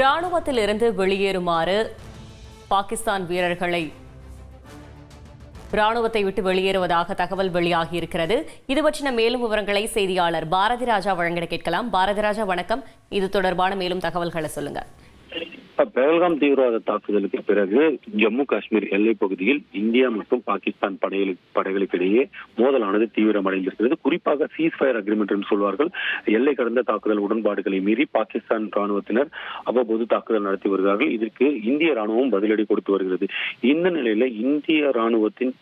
ராணுவத்திலிருந்து வெளியேறுமாறு பாகிஸ்தான் வீரர்களை ராணுவத்தை விட்டு வெளியேறுவதாக தகவல் வெளியாகி இருக்கிறது இது பற்றின மேலும் விவரங்களை செய்தியாளர் பாரதி ராஜா வழங்கிட கேட்கலாம். பாரதிராஜா வணக்கம். இது தொடர்பான மேலும் தகவல்களை சொல்லுங்க. பெஹல்காம் தீவிரவாத தாக்குதலுக்கு பிறகு ஜம்மு காஷ்மீர் எல்லைப் பகுதியில் இந்தியா மற்றும் பாகிஸ்தான் படைகளுக்கு படைகளுக்கிடையே மோதலானது தீவிரமடைந்திருக்கிறது. குறிப்பாக சீஸ் ஃபயர் அக்ரிமெண்ட் என்று சொல்வார்கள். எல்லை கடந்த தாக்குதல் உடன்பாடுகளை மீறி பாகிஸ்தான் ராணுவத்தினர் அவ்வப்போது தாக்குதல் நடத்தி வருகிறார்கள். இதற்கு இந்திய ராணுவம் பதிலடி கொடுத்து வருகிறது. இந்த நிலையில இந்திய ராணுவத்தின்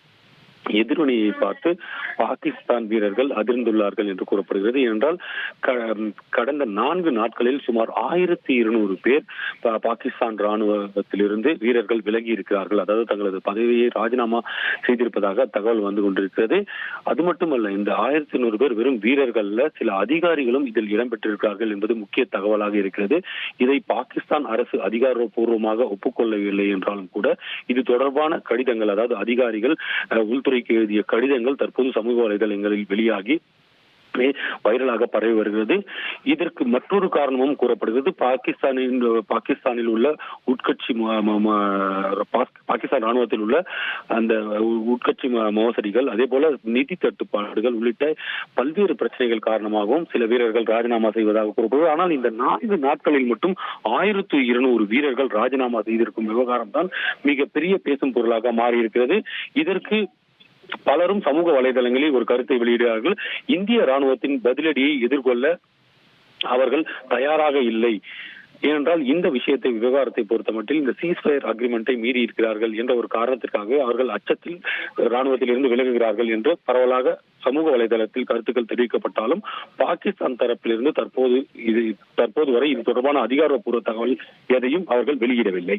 எதிரொலியை பார்த்து பாகிஸ்தான் வீரர்கள் அதிர்ந்துள்ளார்கள் என்று கூறப்படுகிறது. ஏனென்றால் க- கடந்த நான்கு நாட்களில் சுமார் ஆயிரத்தி இருநூறு பேர் பா- பாகிஸ்தான் ராணுவத்திலிருந்து வீரர்கள் விலகி இருக்கிறார்கள் அதாவது தங்களது பதவியை ராஜினாமா செய்திருப்பதாக தகவல் வந்து கொண்டிருக்கிறது. அது மட்டுமல்ல இந்த ஆயிரத்தி நூறு பேர் வெறும் வீரர்கள்ல சில அதிகாரிகளும் இதில் இடம்பெற்றிருக்கிறார்கள் என்பது முக்கிய தகவலாக இருக்கிறது. இதை பாகிஸ்தான் அரசு அதிகாரப்பூர்வமாக ஒப்புக்கொள்ளவில்லை என்றாலும் கூட இது தொடர்பான கடிதங்கள் அதாவது அதிகாரிகள் உள்துறை உள்துறைக்கு எழுதிய கடிதங்கள் தற்போது சமூக வலைதளங்களில் வெளியாகி வைரலாக பரவி வருகிறது. இதற்கு மற்றொரு காரணமும் கூறப்படுகிறது. பாகிஸ்தானின் பாகிஸ்தானில் உள்ள உட்கட்சி பாகிஸ்தான் ராணுவத்தில் உள்ள அந்த உட்கட்சி மோசடிகள் அதே போல நிதி தட்டுப்பாடுகள் உள்ளிட்ட பல்வேறு பிரச்சனைகள் காரணமாகவும் சில வீரர்கள் ராஜினாமா செய்வதாக கூறப்படுகிறது. ஆனால் இந்த நான்கு நாட்களில் மட்டும் ஆயிரத்து இருநூறு வீரர்கள் ராஜினாமா செய்திருக்கும் விவகாரம் தான் மிகப்பெரிய பேசும் பொருளாக மாறியிருக்கிறது. இதற்கு பலரும் சமூக வலைதளங்களில் ஒரு கருத்தை வெளியிடுகிறார்கள். இந்திய ராணுவத்தின் பதிலடியை எதிர்கொள்ள அவர்கள் தயாராக இல்லை. ஏனென்றால் இந்த விஷயத்தை விவகாரத்தை பொறுத்தமட்டில் இந்த சீஸ்ஃபயர் அக்ரிமெண்டை மீறி இருக்கிறார்கள் என்ற ஒரு காரணத்திற்காக அவர்கள் அச்சத்தில் ராணுவத்திலிருந்து விலகுகிறார்கள் என்று பரவலாக சமூக வலைதளத்தில் கருத்துக்கள் தெரிவிக்கப்பட்டாலும் பாகிஸ்தான் தரப்பிலிருந்து தற்போது இது தற்போது வரை இது தொடர்பான அதிகாரப்பூர்வ தகவல் எதையும் அவர்கள் வெளியிடவில்லை.